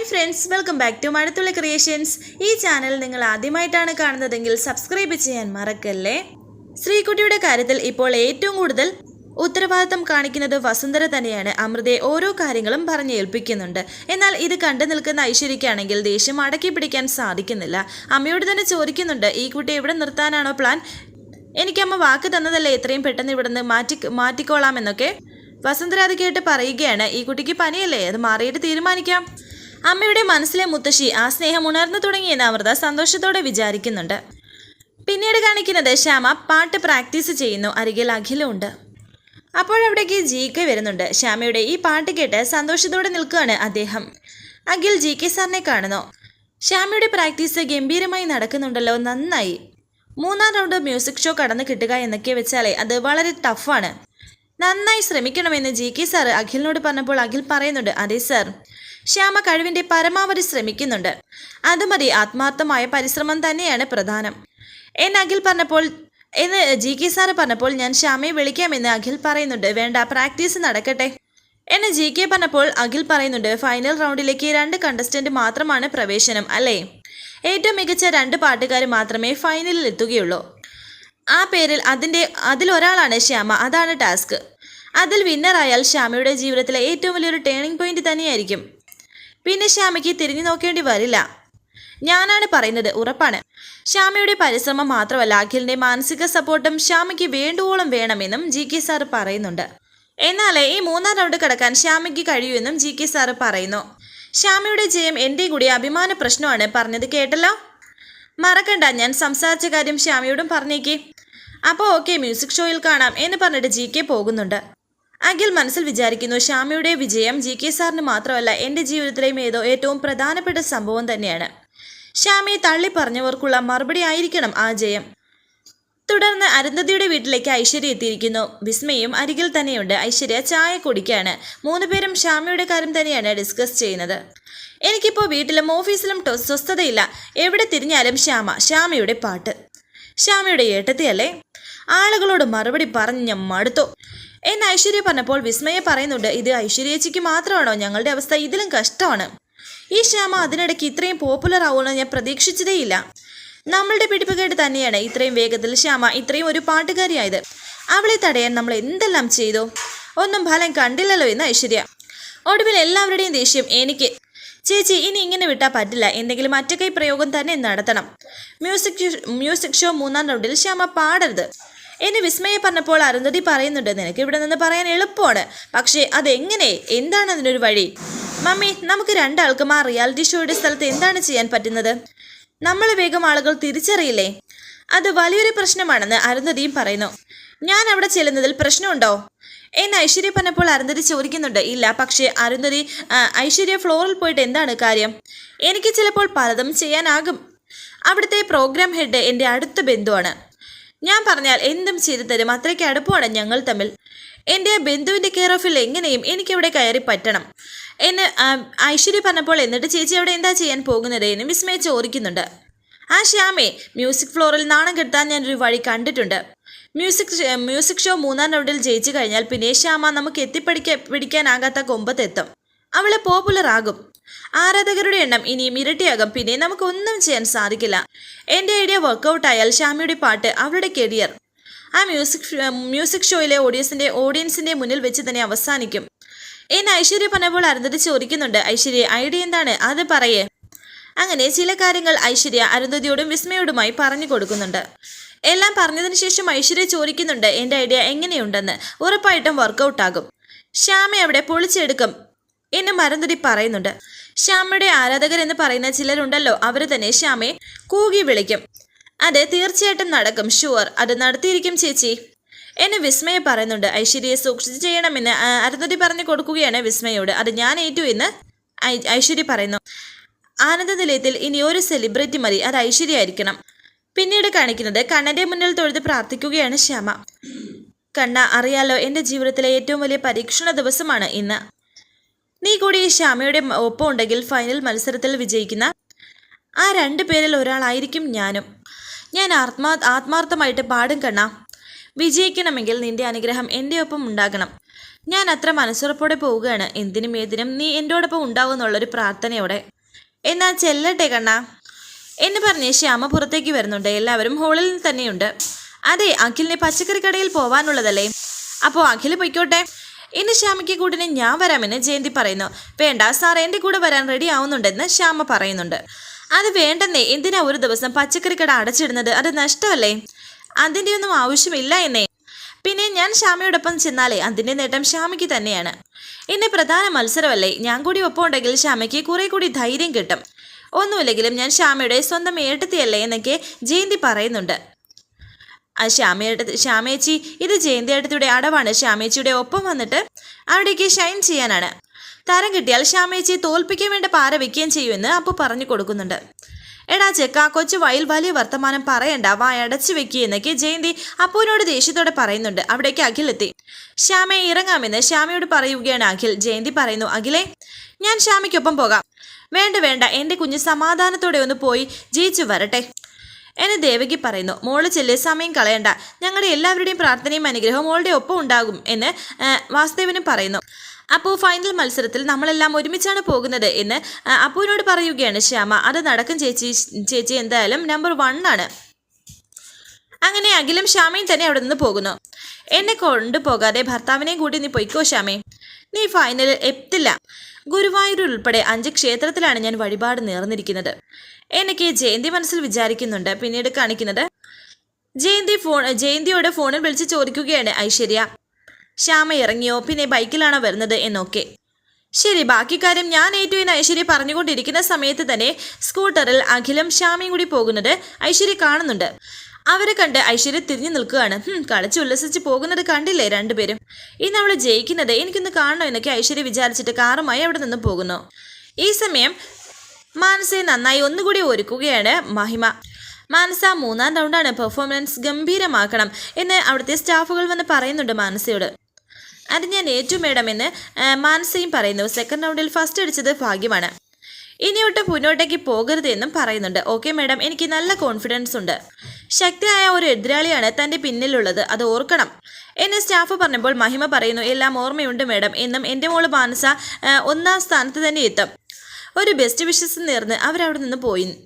Hi friends welcome back to Mazhathulli creations ഈ channel നിങ്ങൾ ആദ്യമായിട്ടാണ് കാണുന്നതെങ്കിൽ സബ്സ്ക്രൈബ് ചെയ്യാൻ മറക്കല്ലേ? ശ്രീകുട്ടിയുടെ കാര്യത്തിൽ ഇപ്പോൾ ഏറ്റവും കൂടുതൽ ഉത്തരവാദിത്തം കാണിക്കുന്നത് വസുന്ധര തന്നെയാണ്. അമൃതയെ ഓരോ കാര്യങ്ങളും പറഞ്ഞു ഏൽപ്പിക്കുന്നുണ്ട്. എന്നാൽ ഇത് കണ്ടു നിൽക്കുന്ന ഐശ്വര്യയ്ക്കാണെങ്കിൽ ദേഷ്യം അടക്കി പിടിക്കാൻ സാധിക്കുന്നില്ല. അമ്മയോട് തന്നെ ചോദിക്കുന്നുണ്ട് ഈ കുട്ടി എവിടെ നിർത്താനാണോ പ്ലാൻ എനിക്കമ്മ വാക്ക് തന്നതല്ലേ എത്രയും പെട്ടെന്ന് ഇവിടുന്ന് മാറ്റി മാറ്റിക്കോളാമെന്നൊക്കെ വസുന്ധര അത് കേട്ട് പറയുകയാണ്. ഈ കുട്ടിക്ക് പനിയല്ലേ? അത് മാറിയിട്ട് തീരുമാനിക്കാം. അമ്മയുടെ മനസ്സിലെ മുത്തശ്ശി ആ സ്നേഹം ഉണർന്നു തുടങ്ങിയെന്ന് അമൃത സന്തോഷത്തോടെ വിചാരിക്കുന്നുണ്ട്. പിന്നീട് കാണിക്കുന്നത് ശ്യാമ പാട്ട് പ്രാക്ടീസ് ചെയ്യുന്നു. അരികിൽ അഖിലുണ്ട്. അപ്പോഴവിടേക്ക് ജി കെ വരുന്നുണ്ട്. ശ്യാമയുടെ ഈ പാട്ട് കേട്ട് സന്തോഷത്തോടെ നിൽക്കുകയാണ് അദ്ദേഹം. അഖിൽ ജി കെ സാറിനെ കാണുന്നു. ശ്യാമയുടെ പ്രാക്ടീസ് ഗംഭീരമായി നടക്കുന്നുണ്ടല്ലോ നന്നായി. മൂന്നാം റൗണ്ട് മ്യൂസിക് ഷോ കടന്നു കിട്ടുക എന്നൊക്കെ വെച്ചാലേ അത് വളരെ ടഫാണ്. നന്നായി ശ്രമിക്കണമെന്ന് ജി കെ സാർ അഖിലിനോട് പറഞ്ഞപ്പോൾ അഖിൽ പറയുന്നുണ്ട് അതെ സാർ ശ്യാമ കഴിവിന്റെ പരമാവധി ശ്രമിക്കുന്നുണ്ട്. അത് മതി ആത്മാർത്ഥമായ പരിശ്രമം തന്നെയാണ് പ്രധാനം. എന്ന് അഖിൽ പറഞ്ഞപ്പോൾ എന്ന് ജി കെ സാറ് പറഞ്ഞപ്പോൾ ഞാൻ ശ്യാമയെ വിളിക്കാമെന്ന് അഖിൽ പറയുന്നുണ്ട്. വേണ്ട പ്രാക്ടീസ് നടക്കട്ടെ. എന്ന് ജി കെ പറഞ്ഞപ്പോൾ അഖിൽ പറയുന്നുണ്ട് ഫൈനൽ റൗണ്ടിലേക്ക് രണ്ട് കണ്ടസ്റ്റന്റ് മാത്രമാണ് പ്രവേശനം അല്ലേ? ഏറ്റവും മികച്ച രണ്ട് പാട്ടുകാർ മാത്രമേ ഫൈനലിൽ എത്തുകയുള്ളൂ. ആ പേരിൽ അതിന്റെ അതിലൊരാളാണ് ശ്യാമ. അതാണ് ടാസ്ക്. അതിൽ വിന്നറായാൽ ശ്യാമയുടെ ജീവിതത്തിലെ ഏറ്റവും വലിയൊരു ടേണിംഗ് പോയിന്റ് തന്നെയായിരിക്കും. പിന്നെ ശ്യാമയ്ക്ക് തിരിഞ്ഞു നോക്കേണ്ടി വരില്ല. ഞാനാണ് പറയുന്നത് ഉറപ്പാണ്. ശ്യാമയുടെ പരിശ്രമം മാത്രമല്ല അഖിലിന്റെ മാനസിക സപ്പോർട്ടും ശ്യാമയ്ക്ക് വേണ്ടുവോളം വേണമെന്നും ജി കെ സാർ പറയുന്നുണ്ട്. എന്നാലേ ഈ മൂന്നാം റൗണ്ട് കടക്കാൻ ശ്യാമയ്ക്ക് കഴിയുമെന്നും ജി കെ സാർ പറയുന്നു. ശ്യാമയുടെ ജയം എന്റെ കൂടി അഭിമാന പ്രശ്നമാണ് പറഞ്ഞത് കേട്ടല്ലോ? മറക്കണ്ട ഞാൻ സംസാരിച്ച കാര്യം ശ്യാമയോടും പറഞ്ഞേക്കേ. അപ്പോൾ ഓക്കെ മ്യൂസിക് ഷോയിൽ കാണാം എന്ന് പറഞ്ഞിട്ട് ജി കെ പോകുന്നുണ്ട്. അഖിൽ മനസ്സിൽ വിചാരിക്കുന്നു ശ്യാമയുടെ വിജയം ജി കെ സാറിന് മാത്രമല്ല എന്റെ ജീവിതത്തിലെയും ഏതോ ഏറ്റവും പ്രധാനപ്പെട്ട സംഭവം തന്നെയാണ്. ശ്യാമയെ തള്ളി പറഞ്ഞവർക്കുള്ള മറുപടി ആയിരിക്കണം ആ ജയം. തുടർന്ന് അരുന്ധതിയുടെ വീട്ടിലേക്ക് ഐശ്വര്യ എത്തിയിരിക്കുന്നു. വിസ്മയും അരികിൽ തന്നെയുണ്ട്. ഐശ്വര്യ ചായ കുടിക്കുകയാണ് മൂന്ന് പേരും ശ്യാമയുടെ കാര്യം തന്നെയാണ് ഡിസ്കസ് ചെയ്യുന്നത്. എനിക്കിപ്പോൾ വീട്ടിലും ഓഫീസിലും സ്വസ്ഥതയില്ല. എവിടെ തിരിഞ്ഞാലും ശ്യാമ ശ്യാമയുടെ പാട്ട്. ശ്യാമയുടെ ഏട്ടത്തിയല്ലേ? ആളുകളോട് മറുപടി പറഞ്ഞ് മടുത്തു. എന്ന് ഐശ്വര്യ പറഞ്ഞപ്പോൾ വിസ്മയ പറയുന്നുണ്ട് ഇത് ഐശ്വര്യേച്ചിക്ക് മാത്രമാണോ? ഞങ്ങളുടെ അവസ്ഥ ഇതിലും കഷ്ടമാണ്. ഈ ശ്യാമ അതിനിടയ്ക്ക് ഇത്രയും പോപ്പുലർ ആവുമെന്ന് ഞാൻ പ്രതീക്ഷിച്ചതേയില്ല. നമ്മളുടെ പിടിപ്പുകേട് തന്നെയാണ് ഇത്രയും വേഗത്തിൽ ശ്യാമ ഇത്രയും ഒരു പാട്ടുകാരിയായത്. അവളെ തടയാൻ നമ്മൾ എന്തെല്ലാം ചെയ്തു? ഒന്നും ഫലം കണ്ടില്ലല്ലോ എന്ന് ഐശ്വര്യ. ഒടുവിൽ എല്ലാവരുടെയും ദേഷ്യം എനിക്ക്. ചേച്ചി ഇനി ഇങ്ങനെ വിട്ടാൽ പറ്റില്ല. എന്തെങ്കിലും മറ്റൊക്കെ പ്രയോഗം തന്നെ നടത്തണം. മ്യൂസിക് മ്യൂസിക് ഷോ മൂന്നാം റൗണ്ടിൽ ശ്യാമ പാടരുത്. എന്നെ വിസ്മയെ പറഞ്ഞപ്പോൾ അരുന്ധതി പറയുന്നുണ്ട് നിനക്ക് ഇവിടെ നിന്ന് പറയാൻ എളുപ്പമാണ്. പക്ഷേ അതെങ്ങനെ? എന്താണ് അതിനൊരു വഴി? മമ്മി നമുക്ക് രണ്ടാൾക്കും ആ റിയാലിറ്റി ഷോയുടെ സ്ഥലത്ത് എന്താണ് ചെയ്യാൻ പറ്റുന്നത്? നമ്മൾ വേഗം ആളുകൾ തിരിച്ചറിയില്ലേ? അത് വലിയൊരു പ്രശ്നമാണെന്ന് അരുന്ധതിയും പറയുന്നു. ഞാൻ അവിടെ ചെല്ലുന്നതിൽ പ്രശ്നമുണ്ടോ? എന്ന് ഐശ്വര്യ പറഞ്ഞപ്പോൾ അരുന്ധതി ചോദിക്കുന്നുണ്ട്. ഇല്ല പക്ഷേ അരുന്ധതി ഐശ്വര്യ ഫ്ലോറിൽ പോയിട്ട് എന്താണ് കാര്യം? എനിക്ക് ചിലപ്പോൾ പലതും ചെയ്യാനാകും. അവിടുത്തെ പ്രോഗ്രാം ഹെഡ് എന്റെ അടുത്ത ബന്ധുവാണ്. ഞാൻ പറഞ്ഞാൽ എന്തും ചെയ്തു തരും. അത്രയ്ക്ക് അടുപ്പമാണ് ഞങ്ങൾ തമ്മിൽ. എന്റെ ബന്ധുവിന്റെ കെയർ ഓഫിൽ എങ്ങനെയും എനിക്കവിടെ കയറി പറ്റണം. എന്നെ ഐശ്വര്യ പറഞ്ഞപ്പോൾ എന്നിട്ട് ചേച്ചി അവിടെ എന്താ ചെയ്യാൻ പോകുന്നത് എന്ന് വിസ്മയ ചോദിക്കുന്നുണ്ട്. ആ ശ്യാമേ മ്യൂസിക് ഫ്ലോറിൽ നാണം കെടുത്താൻ ഞാനൊരു വഴി കണ്ടിട്ടുണ്ട്. മ്യൂസിക് മ്യൂസിക് ഷോ മൂന്നാം റൗണ്ടിൽ ജയിച്ചു കഴിഞ്ഞാൽ പിന്നെ ശ്യാമ നമുക്ക് എത്തിപ്പിടിക്കാൻ പിടിക്കാനാകാത്ത കൊമ്പത്തെത്തും. അവളെ പോപ്പുലർ ആകും. ആരാധകരുടെ എണ്ണം ഇനിയും ഇരട്ടിയാകും. പിന്നെ നമുക്ക് ഒന്നും ചെയ്യാൻ സാധിക്കില്ല. എന്റെ ഐഡിയ വർക്കൗട്ട് ആയാൽ ശ്യാമയുടെ പാട്ട് അവളുടെ കരിയർ ആ മ്യൂസിക് മ്യൂസിക് ഷോയിലെ ഓഡിയൻസിന്റെ ഓഡിയൻസിന്റെ മുന്നിൽ വെച്ച് തന്നെ അവസാനിക്കും. എന്ന് ഐശ്വര്യ പറഞ്ഞപ്പോൾ അരുന്ധതി ചോദിക്കുന്നുണ്ട് ഐശ്വര്യ ഐഡിയ എന്താണ്? അത് പറയേ. അങ്ങനെ ചില കാര്യങ്ങൾ ഐശ്വര്യ അരുന്ധതിയോടും വിസ്മയോടുമായി പറഞ്ഞു കൊടുക്കുന്നുണ്ട്. എല്ലാം പറഞ്ഞതിന് ശേഷം ഐശ്വര്യ ചോദിക്കുന്നുണ്ട് എന്റെ ഐഡിയ എങ്ങനെയുണ്ടെന്ന്? ഉറപ്പായിട്ടും വർക്കൗട്ട് ആകും. ശ്യാമ അവിടെ പൊളിച്ചെടുക്കും എന്നും അരുന്ധതി പറയുന്നുണ്ട്. ശ്യാമയുടെ ആരാധകർ എന്ന് പറയുന്ന ചിലരുണ്ടല്ലോ അവർ തന്നെ ശ്യാമയെ കൂകി വിളിക്കും. അതെ തീർച്ചയായിട്ടും നടക്കും. ഷുവർ അത് നടത്തിയിരിക്കും ചേച്ചി. എന്നെ വിസ്മയ പറയുന്നുണ്ട്. ഐശ്വര്യയെ സൂക്ഷിച്ച് ചെയ്യണമെന്ന് അരുന്ധതി പറഞ്ഞു കൊടുക്കുകയാണ് വിസ്മയോട്. അത് ഞാൻ ഏറ്റു എന്ന് ഐശ്വര്യ പറയുന്നു. ആനന്ദ നിലയത്തിൽ ഇനി ഒരു സെലിബ്രിറ്റി മതി. അത് ഐശ്വര്യ ആയിരിക്കണം. പിന്നീട് കാണിക്കുന്നത് കണ്ണന്റെ മുന്നിൽ തൊഴുത് പ്രാർത്ഥിക്കുകയാണ് ശ്യാമ. കണ്ണ അറിയാലോ എന്റെ ജീവിതത്തിലെ ഏറ്റവും വലിയ പരീക്ഷണ ദിവസമാണ് ഇന്ന്. നീ കൂടി ശ്യാമയുടെ ഒപ്പം ഉണ്ടെങ്കിൽ ഫൈനൽ മത്സരത്തിൽ വിജയിക്കുന്ന ആ രണ്ടു പേരിൽ ഒരാളായിരിക്കും ഞാനും. ഞാൻ ആത്മാ ആത്മാർത്ഥമായിട്ട് പാടും കണ്ണ. വിജയിക്കണമെങ്കിൽ നിന്റെ അനുഗ്രഹം എന്റെ ഒപ്പം ഉണ്ടാകണം. ഞാൻ അത്ര മനസ്സുറപ്പോടെ പോവുകയാണ്. എന്തിനും ഏതിനും നീ എന്റോടൊപ്പം ഉണ്ടാവും എന്നുള്ളൊരു പ്രാർത്ഥനയോടെ. എന്നാ ചെല്ലട്ടെ കണ്ണ. എന്ന് പറഞ്ഞ് ശ്യാമ പുറത്തേക്ക് വരുന്നുണ്ട്. എല്ലാവരും ഹോളിൽ തന്നെയുണ്ട്. അതെ അഖിലിനെ പച്ചക്കറി കടയിൽ പോവാനുള്ളതല്ലേ? അപ്പോൾ അഖിൽ പൊയ്ക്കോട്ടെ. ഇന്ന് ശ്യാമയ്ക്ക് കൂടിന് ഞാൻ വരാമെന്ന് ജയന്തി പറയുന്നു. വേണ്ട സാർ എന്റെ കൂടെ വരാൻ റെഡി ആവുന്നുണ്ടെന്ന് ശ്യാമ പറയുന്നുണ്ട്. അത് വേണ്ടെന്നേ എന്തിനാ ഒരു ദിവസം പച്ചക്കറി കട അടച്ചിടുന്നത്? അത് നഷ്ടമല്ലേ? അതിന്റെ ഒന്നും ആവശ്യമില്ല എന്നേ. പിന്നെ ഞാൻ ശ്യാമയോടൊപ്പം ചെന്നാലേ അതിന്റെ നേട്ടം ശ്യാമയ്ക്ക് തന്നെയാണ്. ഇന്ന് പ്രധാന മത്സരമല്ലേ? ഞാൻ കൂടി ഒപ്പം ഉണ്ടെങ്കിൽ ശ്യാമയ്ക്ക് കുറെ കൂടി ധൈര്യം കിട്ടും. ഒന്നുമില്ലെങ്കിലും ഞാൻ ശ്യാമയുടെ സ്വന്തം ഏട്ടത്തിയല്ലേ എന്നൊക്കെ ജയന്തി പറയുന്നുണ്ട്. ആ ശ്യാമയുടെ ശ്യാമേച്ചി ഇത് ജയന്തിയേട്ടത്തിയുടെ അടവാണ്. ശ്യാമേച്ചിയുടെ ഒപ്പം വന്നിട്ട് അവിടേക്ക് ഷൈൻ ചെയ്യാനാണ്. തരം കിട്ടിയാൽ ശ്യാമേച്ചി തോൽപ്പിക്കാൻ വേണ്ട പാര വെക്കുകയും ചെയ്യുമെന്ന് അപ്പു പറഞ്ഞു കൊടുക്കുന്നുണ്ട്. എടാ ചെക്ക കൊച്ചു വയൽ വലിയ വർത്തമാനം പറയണ്ട വായ അടച്ചു വെക്കുക എന്നൊക്കെ ജയന്തി അപ്പുവിനോട് ദേഷ്യത്തോടെ പറയുന്നുണ്ട്. അവിടേക്ക് അഖിലെത്തി. ശ്യാമയെ ഇറങ്ങാമെന്ന് ശ്യാമയോട് പറയുകയാണ് അഖിൽ. ജയന്തി പറയുന്നു അഖിലെ ഞാൻ ശ്യാമയ്ക്കൊപ്പം പോകാം. വേണ്ട വേണ്ട എന്റെ കുഞ്ഞ് സമാധാനത്തോടെ ഒന്ന് പോയി ജയിച്ചു വരട്ടെ. എന്നെ ദേവകി പറയുന്നു. മോൾ ചെല്ലെ സമയം കളയണ്ട. ഞങ്ങളുടെ എല്ലാവരുടെയും പ്രാർത്ഥനയും അനുഗ്രഹവും മോളുടെ ഒപ്പം ഉണ്ടാകും എന്ന് വാസുദേവനും പറയുന്നു. അപ്പോൾ ഫൈനൽ മത്സരത്തിൽ നമ്മളെല്ലാം ഒരുമിച്ചാണ് പോകുന്നത് എന്ന് അപ്പുവിനോട് പറയുകയാണ് ശ്യാമ. അത് നടക്കും ചേച്ചി ചേച്ചി എന്തായാലും നമ്പർ വൺ ആണ്. അങ്ങനെ അഖിലും ശ്യാമയും തന്നെ അവിടെ നിന്ന് പോകുന്നു. എന്നെ കൊണ്ടുപോകാതെ ഭർത്താവിനെയും കൂട്ടി നീ പൊയ്ക്കോ ശ്യാമേ. നീ ഫൈനലിൽ എത്തില്ല. ഗുരുവായൂർ ഉൾപ്പെടെ അഞ്ച് ക്ഷേത്രത്തിലാണ് ഞാൻ വഴിപാട് നേർന്നിരിക്കുന്നത്. എനിക്ക് ജയന്തി മനസ്സിൽ വിചാരിക്കുന്നുണ്ട്. പിന്നീട് കാണിക്കുന്നത് ജയന്തി ഫോൺ ജയന്തിയോട് ഫോണിൽ വിളിച്ച് ചോദിക്കുകയാണ് ഐശ്വര്യ. ശ്യാമ ഇറങ്ങിയോ? പിന്നെ ബൈക്കിലാണോ വരുന്നത് എന്നൊക്കെ. ശരി ബാക്കി കാര്യം ഞാൻ ഏറ്റവും ഐശ്വര്യ പറഞ്ഞുകൊണ്ടിരിക്കുന്ന സമയത്ത് തന്നെ സ്കൂട്ടറിൽ അഖിലും ശ്യാമയും കൂടി പോകുന്നത് ഐശ്വര്യ കാണുന്നുണ്ട്. അവരെ കണ്ട് ഐശ്വര്യ തിരിഞ്ഞു നിൽക്കുകയാണ്. കളിച്ച് ഉല്ലസിച്ച് പോകുന്നത് കണ്ടില്ലേ രണ്ടുപേരും? ഇന്ന് അവൾ ജയിക്കുന്നത് എനിക്കൊന്ന് കാണണോ എന്നൊക്കെ ഐശ്വര്യ വിചാരിച്ചിട്ട് കാറുമായി അവിടെ നിന്ന് പോകുന്നു. ഈ സമയം മാനസയെ നന്നായി ഒന്നുകൂടി ഒരുക്കുകയാണ് മഹിമ. മാനസ മൂന്നാം റൗണ്ടാണ് പെർഫോമൻസ് ഗംഭീരമാക്കണം എന്ന് അവിടുത്തെ സ്റ്റാഫുകൾ വന്ന് പറയുന്നുണ്ട് മാനസയോട് അത് ഞാൻ ഏറ്റു മേഡം എന്ന് മാനസയും പറയുന്നു. സെക്കൻഡ് റൗണ്ടിൽ ഫസ്റ്റ് അടിച്ചത് ഭാഗ്യമാണ്. ഇനിയൊട്ട് മുന്നോട്ടേക്ക് പോകരുത് എന്നും പറയുന്നുണ്ട്. ഓക്കെ മാഡം എനിക്ക് നല്ല കോൺഫിഡൻസ് ഉണ്ട്. ശക്തിയായ ഒരു എതിരാളിയാണ് തന്റെ പിന്നിലുള്ളത്. അത് ഓർക്കണം. എന്നെ സ്റ്റാഫ് പറഞ്ഞപ്പോൾ മഹിമ പറയുന്നു എല്ലാം ഓർമ്മയുണ്ട് മാഡം എന്നും എന്റെ മോൾ മാനസ ഒന്നാം സ്ഥാനത്ത് തന്നെ എത്തും. ഒരു ബെസ്റ്റ് വിഷസ് നേർന്ന് അവരവിടെ നിന്ന് പോയി.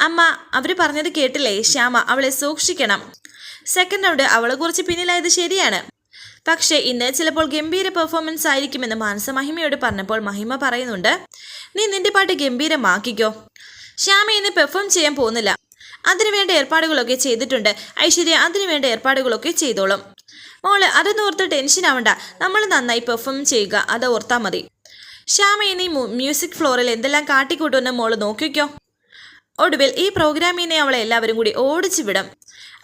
അമ്മ അവർ പറഞ്ഞത് കേട്ടില്ലേ? ശ്യാമ അവളെ സൂക്ഷിക്കണം. സെക്കൻഡ് റൗണ്ട് അവളെ കുറിച്ച് പിന്നിലായത് ശരിയാണ്. പക്ഷേ ഇന്ന് ചിലപ്പോൾ ഗംഭീര പെർഫോമൻസ് ആയിരിക്കുമെന്ന് മാനസ മഹിമയോട് പറഞ്ഞപ്പോൾ മഹിമ പറയുന്നുണ്ട് നീ നിന്റെ പാട്ട് ഗംഭീരമാക്കിക്കോ. ശ്യാമ ഇന്ന് പെർഫോം ചെയ്യാൻ പോകുന്നില്ല. അതിനുവേണ്ട ഏർപ്പാടുകളൊക്കെ ചെയ്തിട്ടുണ്ട്. ഐശ്വര്യ അതിനുവേണ്ട ഏർപ്പാടുകളൊക്കെ ചെയ്തോളും. മോൾ ഓർത്ത് ടെൻഷൻ ആവണ്ട. നമ്മൾ നന്നായി പെർഫോം ചെയ്യുക. അത് ഓർത്താൽ മതി. ശ്യാമ ഇനി മ്യൂസിക് ഫ്ലോറിൽ എന്തെല്ലാം കാട്ടിക്കൂട്ടുമെന്ന് മോൾ നോക്കിക്കോ. ഒടുവിൽ ഈ പ്രോഗ്രാമിനെ അവളെ എല്ലാവരും കൂടി ഓടിച്ചു വിടും.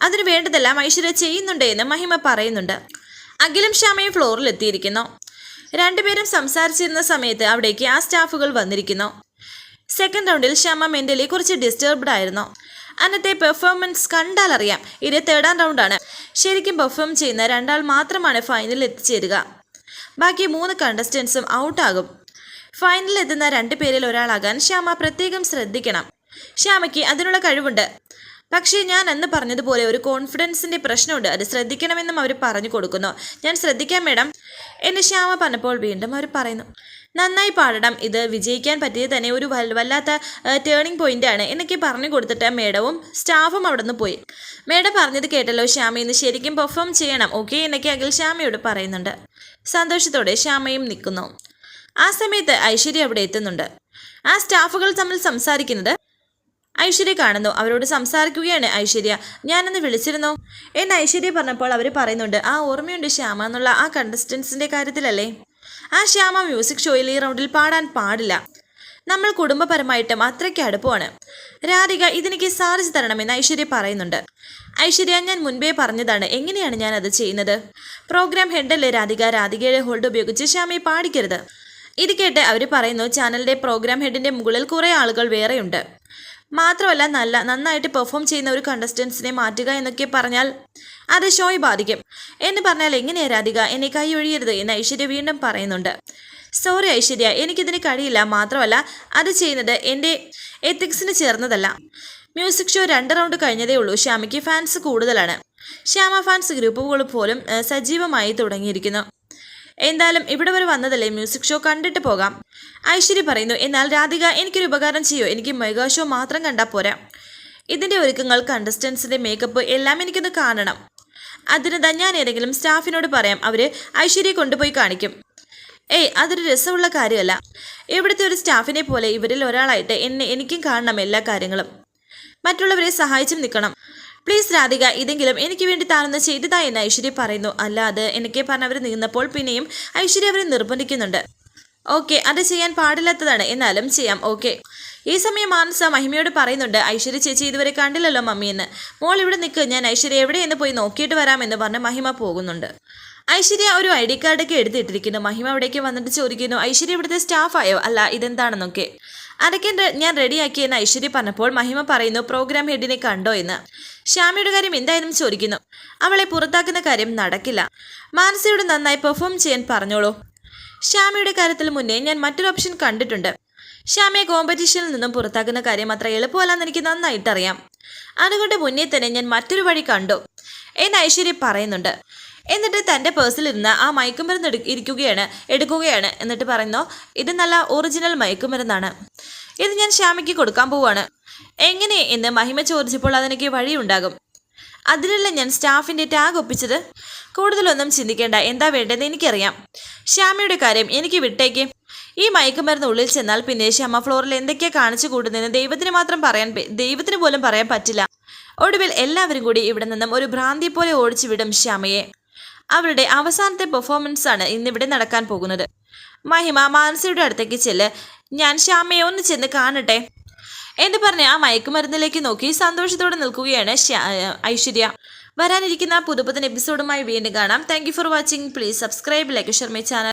അതിനു വേണ്ടതെല്ലാം ഐശ്വര്യ ചെയ്യുന്നുണ്ട് എന്ന് മഹിമ പറയുന്നുണ്ട്. അഖിലും ശ്യാമയും ഫ്ലോറിൽ എത്തിയിരിക്കുന്നു. രണ്ടുപേരും സംസാരിച്ചിരുന്ന സമയത്ത് അവിടേക്ക് ആ സ്റ്റാഫുകൾ വന്നിരിക്കുന്നു. സെക്കൻഡ് റൗണ്ടിൽ ശ്യാമ മെന്റലി കുറച്ച് ഡിസ്റ്റർബ്ഡ് ആയിരുന്നു. അന്നത്തെ പെർഫോമൻസ് കണ്ടാൽ അറിയാം. ഇത് തേർഡാം റൗണ്ടാണ് ശരിക്കും പെർഫോം ചെയ്യുന്ന രണ്ടാൾ മാത്രമാണ് ഫൈനലിൽ എത്തിച്ചേരുക. ബാക്കി മൂന്ന് കണ്ടസ്റ്റൻസും ഔട്ടാകും ഫൈനലിൽ എത്തുന്ന രണ്ട് പേരിൽ ഒരാളാകാൻ ശ്യാമ പ്രത്യേകം ശ്രദ്ധിക്കണം. ശ്യാമയ്ക്ക് അതിനുള്ള കഴിവുണ്ട്. പക്ഷേ ഞാൻ അന്ന് പറഞ്ഞതുപോലെ ഒരു കോൺഫിഡൻസിന്റെ പ്രശ്നമുണ്ട്. അത് ശ്രദ്ധിക്കണമെന്നും അവർ പറഞ്ഞു കൊടുക്കുന്നു. ഞാൻ ശ്രദ്ധിക്കാം മേഡം എന്നെ ശ്യാമ പറഞ്ഞപ്പോൾ വീണ്ടും അവർ പറയുന്നു നന്നായി പാടണം. ഇത് വിജയിക്കാൻ പറ്റിയത് തന്നെ ഒരു വല്ലാത്ത ടേണിംഗ് പോയിന്റ് ആണ് എന്നൊക്കെ പറഞ്ഞു കൊടുത്തിട്ട് മേഡവും സ്റ്റാഫും അവിടെ നിന്ന് പോയി. മേഡം പറഞ്ഞത് കേട്ടല്ലോ ശ്യാമ ഇന്ന് ശരിക്കും പെർഫോം ചെയ്യണം. ഓക്കെ എന്നൊക്കെ അഖിൽ ശ്യാമയോട് പറയുന്നുണ്ട്. സന്തോഷത്തോടെ ശ്യാമയും നിൽക്കുന്നു. ആ സമയത്ത് ഐശ്വര്യ അവിടെ എത്തുന്നുണ്ട്. ആ സ്റ്റാഫുകൾ തമ്മിൽ സംസാരിക്കുന്നത് ഐശ്വര്യ കാണുന്നു. അവരോട് സംസാരിക്കുകയാണ് ഐശ്വര്യ. ഞാനൊന്ന് വിളിച്ചിരുന്നു? എന്ന് ഐശ്വര്യ പറഞ്ഞപ്പോൾ അവർ പറയുന്നുണ്ട് ആ ഓർമ്മയുണ്ട് ശ്യാമ എന്നുള്ള ആ കണ്ടസ്റ്റൻസിന്റെ കാര്യത്തിലല്ലേ? ആ ശ്യാമ മ്യൂസിക് ഷോയിൽ ഈ റൗണ്ടിൽ പാടാൻ പാടില്ല. നമ്മൾ കുടുംബപരമായിട്ടും അത്രയ്ക്ക് അടുപ്പമാണ്. രാധിക ഇതെനിക്ക് സാധിച്ചു തരണമെന്ന് ഐശ്വര്യ പറയുന്നുണ്ട്. ഐശ്വര്യ ഞാൻ മുൻപേ പറഞ്ഞതാണ് എങ്ങനെയാണ് ഞാൻ അത് ചെയ്യുന്നത്? പ്രോഗ്രാം ഹെഡല്ലേ രാധിക? രാധികയുടെ ഹോൾഡ് ഉപയോഗിച്ച് ശ്യാമയെ പാടിക്കരുത്. ഇത് കേട്ട് അവർ പറയുന്നു ചാനലിന്റെ പ്രോഗ്രാം ഹെഡിന്റെ മുകളിൽ കുറേ ആളുകൾ വേറെയുണ്ട്. മാത്രമല്ല നല്ല നന്നായിട്ട് പെർഫോം ചെയ്യുന്ന ഒരു കണ്ടസ്റ്റൻസിനെ മാറ്റുക എന്നൊക്കെ പറഞ്ഞാൽ അത് ഷോയെ ബാധിക്കും. എന്ന് പറഞ്ഞാൽ എങ്ങനെയാ രാധിക? എന്നെ കൈ ഒഴിയരുത് എന്ന് ഐശ്വര്യ വീണ്ടും പറയുന്നുണ്ട്. സോറി ഐശ്വര്യ എനിക്കിതിന് കഴിയില്ല. മാത്രമല്ല അത് ചെയ്യുന്നത് എന്റെ എത്തിക്സിന് ചേർന്നതല്ല. മ്യൂസിക് ഷോ രണ്ട് റൗണ്ട് കഴിഞ്ഞതേ ഉള്ളൂ. ശ്യാമയ്ക്ക് ഫാൻസ് കൂടുതലാണ്. ശ്യാമ ഫാൻസ് ഗ്രൂപ്പുകൾ പോലും സജീവമായി തുടങ്ങിയിരിക്കുന്നു. എന്തായാലും ഇവിടെ വരെ വന്നതല്ലേ? മ്യൂസിക് ഷോ കണ്ടിട്ട് പോകാം. ഐശ്വര്യ പറയുന്നു എന്നാൽ രാധിക എനിക്കൊരു ഉപകാരം ചെയ്യോ. എനിക്ക് മെഗാ ഷോ മാത്രം കണ്ടാൽ പോരാ. ഇതിന്റെ ഒരുക്കങ്ങൾ കണ്ടസ്റ്റൻസിന്റെ മേക്കപ്പ് എല്ലാം എനിക്കൊന്ന് കാണണം. അതിനെന്താ ഞാൻ ഏതെങ്കിലും സ്റ്റാഫിനോട് പറയാം. അവർ ഐശ്വര്യയെ കൊണ്ടുപോയി കാണിക്കും. ഏയ് അതൊരു രസമുള്ള കാര്യമല്ല. ഇവിടുത്തെ ഒരു സ്റ്റാഫിനെ പോലെ ഇവരിൽ ഒരാളായിട്ട് എന്നെ എനിക്കും കാണണം എല്ലാ കാര്യങ്ങളും. മറ്റുള്ളവരെ സഹായിച്ചും നിൽക്കണം. പ്ലീസ് രാധിക ഇതെങ്കിലും എനിക്ക് വേണ്ടി താനൊന്ന് ചെയ്തതാ എന്ന് ഐശ്വര്യ പറയുന്നു. അല്ലാതെ എനിക്ക് പറഞ്ഞവർ നിന്നപ്പോൾ പിന്നെയും ഐശ്വര്യ അവരെ നിർബന്ധിക്കുന്നുണ്ട്. ഓക്കെ അത് ചെയ്യാൻ പാടില്ലാത്തതാണ്. എന്നാലും ചെയ്യാം. ഓക്കെ ഈ സമയം മാനസ മഹിമയോട് പറയുന്നുണ്ട് ഐശ്വര്യ ചേച്ചി ഇതുവരെ കണ്ടില്ലല്ലോ മമ്മിയെന്ന് മോൾ ഇവിടെ നിൽക്ക് ഞാൻ ഐശ്വര്യ എവിടെയെന്ന് പോയി നോക്കിയിട്ട് വരാമെന്ന് പറഞ്ഞ് മഹിമ പോകുന്നുണ്ട്. ഐശ്വര്യ ഒരു ഐ ഡി കാർഡൊക്കെ എടുത്തിട്ടിരിക്കുന്നു. മഹിമ അവിടേക്ക് വന്നിട്ട് ചോദിക്കുന്നു ഐശ്വര്യ ഇവിടുത്തെ സ്റ്റാഫായോ? അല്ല ഇതെന്താണെന്നൊക്കെ. അതൊക്കെ ഞാൻ റെഡിയാക്കിയെന്ന് ഐശ്വര്യ പറഞ്ഞപ്പോൾ മഹിമ പറയുന്നു പ്രോഗ്രാം ഹെഡിനെ കണ്ടോ എന്ന്. ശ്യാമയുടെ കാര്യം എന്തായാലും ചോദിക്കുന്നു. അവളെ പുറത്താക്കുന്ന കാര്യം നടക്കില്ല. മാനസയോട് നന്നായി പെർഫോം ചെയ്യാൻ പറഞ്ഞോളൂ. ശ്യാമയുടെ കാര്യത്തിൽ മുന്നേ ഞാൻ മറ്റൊരു ഓപ്ഷൻ കണ്ടിട്ടുണ്ട്. ശ്യാമയെ കോമ്പറ്റീഷനിൽ നിന്നും പുറത്താക്കുന്ന കാര്യം അത്ര എളുപ്പമല്ലെന്ന് എനിക്ക് നന്നായിട്ടറിയാം. അതുകൊണ്ട് മുന്നേ തന്നെ ഞാൻ മറ്റൊരു വഴി കണ്ടു എന്ന് ഐശ്വര്യ പറയുന്നുണ്ട്. എന്നിട്ട് തന്റെ പേഴ്സിലിരുന്ന് ആ മയക്കുമരുന്ന് എടു ഇരിക്കുകയാണ് എടുക്കുകയാണ് എന്നിട്ട് പറയുന്നു ഇത് നല്ല ഒറിജിനൽ മയക്കുമരുന്നാണ്. ഇത് ഞാൻ ശ്യാമയ്ക്ക് കൊടുക്കാൻ പോവാണ്. എങ്ങനെ എന്ന് മഹിമ ചോദിച്ചപ്പോൾ അതെനിക്ക് വഴിയുണ്ടാകും. അതിലല്ല ഞാൻ സ്റ്റാഫിന്റെ ടാഗ് ഒപ്പിച്ചത്? കൂടുതലൊന്നും ചിന്തിക്കേണ്ട എന്താ വേണ്ടതെന്ന് എനിക്കറിയാം. ശ്യാമയുടെ കാര്യം എനിക്ക് വിട്ടേക്ക്. ഈ മയക്കുമരുന്ന് ഉള്ളിൽ ചെന്നാൽ പിന്നെ ശ്യാമ ഫ്ലോറിൽ എന്തൊക്കെയാ കാണിച്ചു കൂട്ടുന്നതെന്ന് ദൈവത്തിന് മാത്രം പറയാൻ ദൈവത്തിന് പോലും പറയാൻ പറ്റില്ല. ഒടുവിൽ എല്ലാവരും കൂടി ഇവിടെ നിന്നും ഒരു ഭ്രാന്തി പോലെ ഓടിച്ചു വിടും ശ്യാമയെ. അവരുടെ അവസാനത്തെ പെർഫോമൻസ് ആണ് ഇന്നിവിടെ നടക്കാൻ പോകുന്നത്. മഹിമ മാനസയുടെ അടുത്തേക്ക് ചെല്ല്. ഞാൻ ശ്യാമയെ ഒന്ന് ചെന്ന് കാണട്ടെ? എന്ന് പറഞ്ഞ് ആ മയക്കുമരുന്നിലേക്ക് നോക്കി സന്തോഷത്തോടെ നിൽക്കുകയാണ് ഐശ്വര്യ. വരാനിരിക്കുന്ന പുതുപുതൻ എപ്പിസോഡുമായി വീണ്ടും കാണാം. Thank for watching please subscribe like Sharmi channel